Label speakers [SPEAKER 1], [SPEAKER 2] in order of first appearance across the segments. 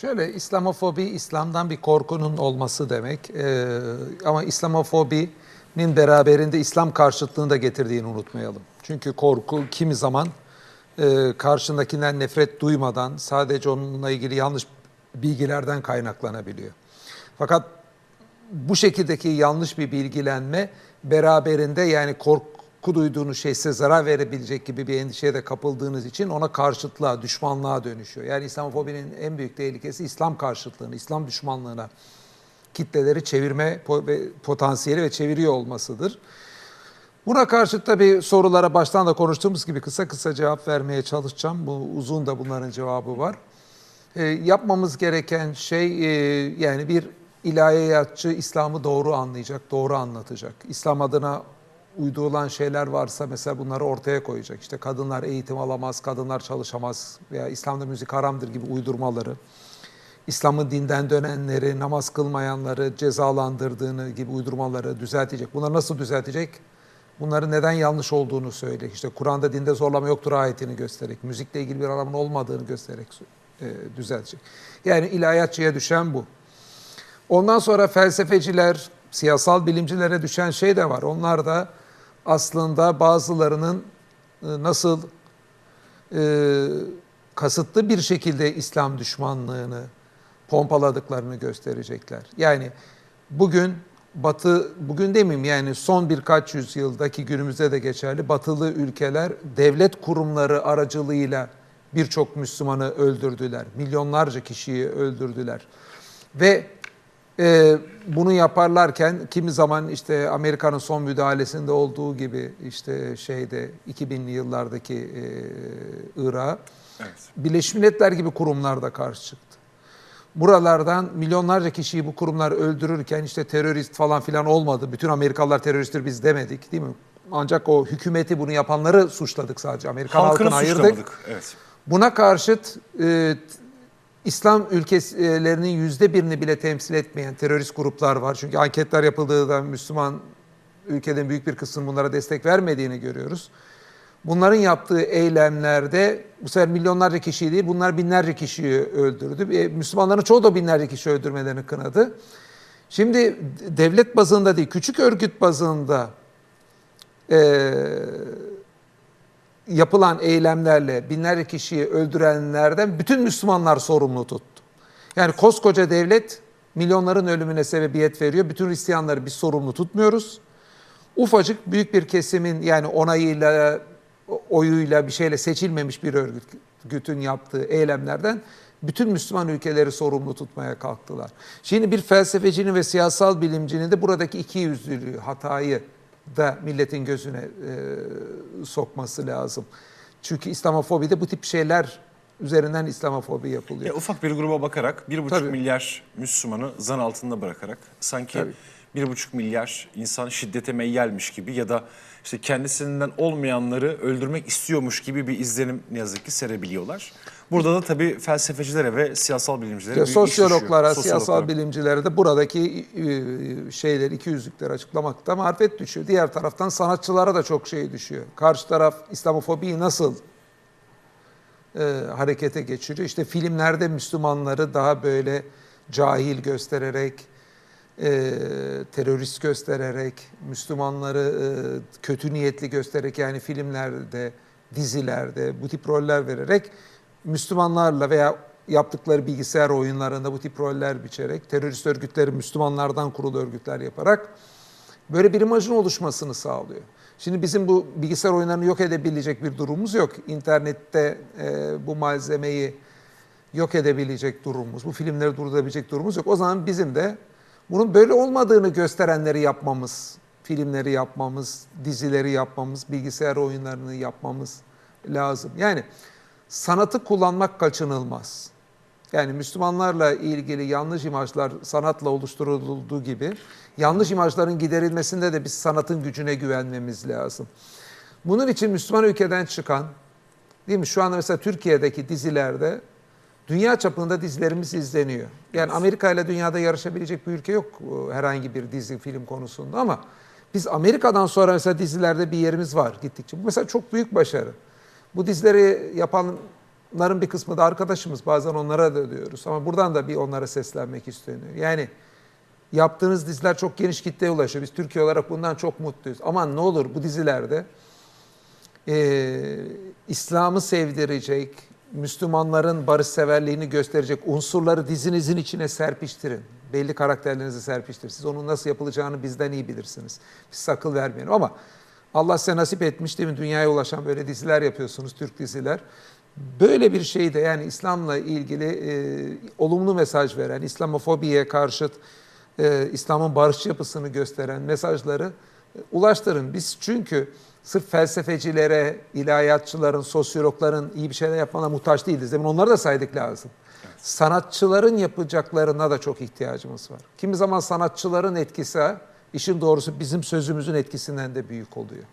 [SPEAKER 1] Şöyle İslamofobi İslam'dan bir korkunun olması demek. Ee, ama İslamofobinin beraberinde İslam karşıtlığını da getirdiğini unutmayalım. Çünkü korku kimi zaman e, karşındakinden nefret duymadan sadece onunla ilgili yanlış bilgilerden kaynaklanabiliyor. Fakat bu şekildeki yanlış bir bilgilenme beraberinde yani korku duyduğunuz şey size zarar verebilecek gibi bir endişeye de kapıldığınız için ona karşıtlığa, düşmanlığa dönüşüyor. Yani İslamofobinin en büyük tehlikesi İslam karşıtlığını, İslam düşmanlığına kitleleri çevirme potansiyeli ve çeviriyor olmasıdır. Buna karşı tabii sorulara baştan da konuştuğumuz gibi kısa kısa cevap vermeye çalışacağım. Bu uzun da bunların cevabı var. E, yapmamız gereken şey e, yani bir ilahiyatçı İslam'ı doğru anlayacak, doğru anlatacak. İslam adına uydurulan şeyler varsa mesela bunları ortaya koyacak. İşte kadınlar eğitim alamaz, kadınlar çalışamaz veya İslam'da müzik haramdır gibi uydurmaları. İslam'ın dinden dönenleri, namaz kılmayanları cezalandırdığını gibi uydurmaları düzeltecek. Bunları nasıl düzeltecek? Bunların neden yanlış olduğunu söyleyecek. İşte Kur'an'da dinde zorlama yoktur ayetini göstererek, müzikle ilgili bir aramın olmadığını göstererek e, düzeltecek. Yani ilahiyatçıya düşen bu. Ondan sonra felsefeciler, siyasal bilimcilere düşen şey de var. Onlar da aslında bazılarının e, nasıl e, kasıtlı bir şekilde İslam düşmanlığını pompaladıklarını gösterecekler. Yani bugün Batı, bugün demeyeyim yani son birkaç yüzyıldaki günümüzde de geçerli batılı ülkeler devlet kurumları aracılığıyla birçok Müslümanı öldürdüler. Milyonlarca kişiyi öldürdüler. Ve e, bunu yaparlarken kimi zaman işte Amerika'nın son müdahalesinde olduğu gibi işte şeyde 2000'li yıllardaki e, Irak'a
[SPEAKER 2] Evet.
[SPEAKER 1] Birleşmiş Milletler gibi kurumlar da karşı çıktı. Buralardan milyonlarca kişiyi bu kurumlar öldürürken işte terörist falan filan olmadı. Bütün Amerikalılar teröristtir biz demedik değil mi? Ancak o hükümeti bunu yapanları suçladık sadece. Amerikan
[SPEAKER 2] Halkını
[SPEAKER 1] halkını ayırdık.
[SPEAKER 2] Evet.
[SPEAKER 1] Buna karşıt e, İslam ülkelerinin yüzde birini bile temsil etmeyen terörist gruplar var. Çünkü anketler yapıldığında Müslüman ülkelerin büyük bir kısmının bunlara destek vermediğini görüyoruz. Bunların yaptığı eylemlerde bu sefer milyonlarca kişiyi değil bunlar binlerce kişiyi öldürdü. E, Müslümanların çoğu da binlerce kişi öldürmelerini kınadı. Şimdi devlet bazında değil küçük örgüt bazında e, yapılan eylemlerle binlerce kişiyi öldürenlerden bütün Müslümanlar sorumlu tuttu. Yani koskoca devlet milyonların ölümüne sebebiyet veriyor. Bütün Hristiyanları biz sorumlu tutmuyoruz. Ufacık büyük bir kesimin yani onayıyla, oyuyla bir şeyle seçilmemiş bir örgütün yaptığı eylemlerden bütün Müslüman ülkeleri sorumlu tutmaya kalktılar. Şimdi bir felsefecinin ve siyasal bilimcinin de buradaki iki yüzlülüğü, hatayı da milletin gözüne e, sokması lazım. Çünkü İslamofobide bu tip şeyler üzerinden İslamofobi yapılıyor.
[SPEAKER 2] Ya ufak bir gruba bakarak bir buçuk
[SPEAKER 1] Tabii.
[SPEAKER 2] milyar Müslümanı zan altında bırakarak sanki
[SPEAKER 1] Tabii.
[SPEAKER 2] Bir buçuk milyar insan şiddete meyyalmiş gibi ya da işte kendisinden olmayanları öldürmek istiyormuş gibi bir izlenim ne yazık ki serebiliyorlar. Burada da tabii felsefecilere ve siyasal bilimcilere
[SPEAKER 1] İşte sosyologlara, siyasal bilimcilere de buradaki e, şeyleri, iki yüzlükleri açıklamakta marifet düşüyor. Diğer taraftan sanatçılara da çok şey düşüyor. Karşı taraf İslamofobiyi nasıl e, harekete geçiriyor? İşte filmlerde Müslümanları daha böyle cahil göstererek, e, terörist göstererek, Müslümanları e, kötü niyetli göstererek yani filmlerde, dizilerde bu tip roller vererek Müslümanlarla veya yaptıkları bilgisayar oyunlarında bu tip roller biçerek, terörist örgütleri Müslümanlardan kurulu örgütler yaparak böyle bir imajın oluşmasını sağlıyor. Şimdi bizim bu bilgisayar oyunlarını yok edebilecek bir durumumuz yok. İnternette e, bu malzemeyi yok edebilecek durumumuz, bu filmleri durdurabilecek durumumuz yok. O zaman bizim de bunun böyle olmadığını gösterenleri yapmamız, filmleri yapmamız, dizileri yapmamız, bilgisayar oyunlarını yapmamız lazım. Yani sanatı kullanmak kaçınılmaz. Yani Müslümanlarla ilgili yanlış imajlar sanatla oluşturulduğu gibi yanlış imajların giderilmesinde de biz sanatın gücüne güvenmemiz lazım. Bunun için Müslüman ülkeden çıkan, değil mi? Şu anda mesela Türkiye'deki dizilerde dünya çapında dizilerimiz izleniyor. Yani Amerika ile dünyada yarışabilecek bir ülke yok e, herhangi bir dizi film konusunda ama biz Amerika'dan sonra mesela dizilerde bir yerimiz var gittikçe. Bu mesela çok büyük başarı. Bu dizileri yapan Bunların bir kısmı da arkadaşımız. Bazen onlara da diyoruz. Ama buradan da bir onlara seslenmek isteniyor. Yani yaptığınız diziler çok geniş kitleye ulaşıyor. Biz Türkiye olarak bundan çok mutluyuz. Aman ne olur bu dizilerde e, İslam'ı sevdirecek, Müslümanların barışseverliğini gösterecek unsurları dizinizin içine serpiştirin. Belli karakterlerinizi serpiştirin. Siz onun nasıl yapılacağını bizden iyi bilirsiniz. Biz akıl vermeyelim ama Allah size nasip etmiş değil mi? Dünyaya ulaşan böyle diziler yapıyorsunuz, Türk diziler. Böyle bir şey de yani İslam'la ilgili e, olumlu mesaj veren, İslamofobiye karşıt, e, İslam'ın barış yapısını gösteren mesajları e, ulaştırın. Biz çünkü sırf felsefecilere, ilahiyatçıların, sosyologların iyi bir şeyler yapmana muhtaç değiliz. Demin onları da saydık lazım. Sanatçıların yapacaklarına da çok ihtiyacımız var. Kimi zaman sanatçıların etkisi işin doğrusu bizim sözümüzün etkisinden de büyük oluyor.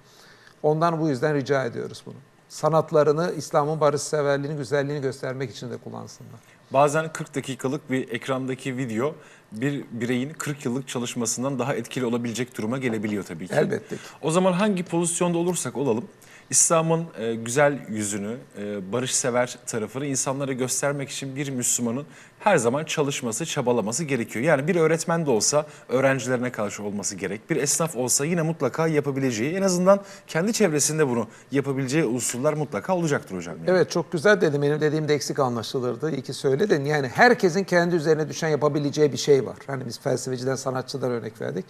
[SPEAKER 1] Ondan bu yüzden rica ediyoruz bunu. Sanatlarını İslam'ın barışseverliğini, güzelliğini göstermek için de kullansınlar.
[SPEAKER 2] Bazen 40 dakikalık bir ekrandaki video bir bireyin 40 yıllık çalışmasından daha etkili olabilecek duruma gelebiliyor tabii ki.
[SPEAKER 1] Elbette ki.
[SPEAKER 2] O zaman hangi pozisyonda olursak olalım İslam'ın e, güzel yüzünü, e, barışsever tarafını insanlara göstermek için bir Müslümanın her zaman çalışması, çabalaması gerekiyor. Yani bir öğretmen de olsa öğrencilerine karşı olması gerek. Bir esnaf olsa yine mutlaka yapabileceği, en azından kendi çevresinde bunu yapabileceği unsurlar mutlaka olacaktır hocam. yani.
[SPEAKER 1] Evet çok güzel dedim. Benim dediğim de eksik anlaşılırdı. İyi ki söyledin. Yani herkesin kendi üzerine düşen yapabileceği bir şey var. Hani biz felsefeciden, sanatçıdan örnek verdik.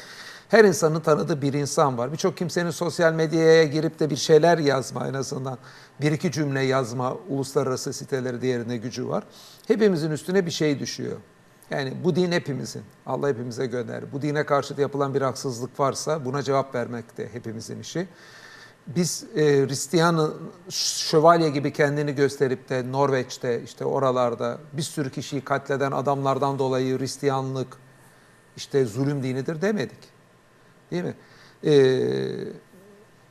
[SPEAKER 1] Her insanın tanıdığı bir insan var. Birçok kimsenin sosyal medyaya girip de bir şeyler yazma en azından. Bir iki cümle yazma, uluslararası siteleri diğerine gücü var. Hepimizin üstüne bir şey düşüyor. Yani bu din hepimizin. Allah hepimize gönder. Bu dine karşı yapılan bir haksızlık varsa buna cevap vermek de hepimizin işi. Biz e, Hristiyan şövalye gibi kendini gösterip de Norveç'te işte oralarda bir sürü kişiyi katleden adamlardan dolayı Hristiyanlık işte zulüm dinidir demedik. Değil mi? E,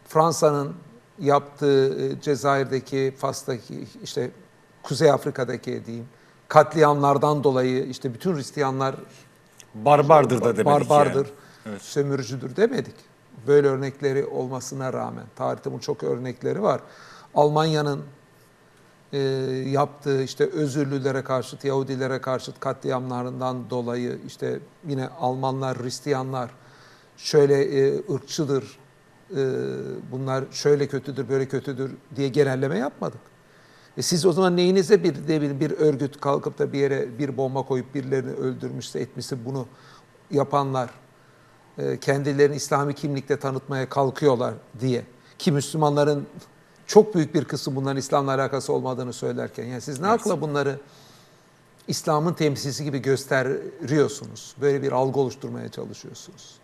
[SPEAKER 1] Fransa'nın yaptığı e, Cezayir'deki, Fas'taki işte Kuzey Afrika'daki diyeyim katliamlardan dolayı işte bütün Hristiyanlar
[SPEAKER 2] Barbardır da demedik
[SPEAKER 1] barbardır,
[SPEAKER 2] yani.
[SPEAKER 1] sömürücüdür demedik. Böyle örnekleri olmasına rağmen tarihte bunun çok örnekleri var. Almanya'nın e, yaptığı işte özürlülere karşıt, Yahudilere karşıt katliamlarından dolayı işte yine Almanlar, Hristiyanlar şöyle e, ırkçıdır, e, bunlar şöyle kötüdür, böyle kötüdür diye genelleme yapmadık. E siz o zaman neyinize bir bileyim bir örgüt kalkıp da bir yere bir bomba koyup birilerini öldürmüşse etmişse bunu yapanlar e, kendilerini İslami kimlikte tanıtmaya kalkıyorlar diye ki Müslümanların çok büyük bir kısmı bunların İslam'la alakası olmadığını söylerken yani siz ne akla bunları İslam'ın temsilcisi gibi gösteriyorsunuz. Böyle bir algı oluşturmaya çalışıyorsunuz.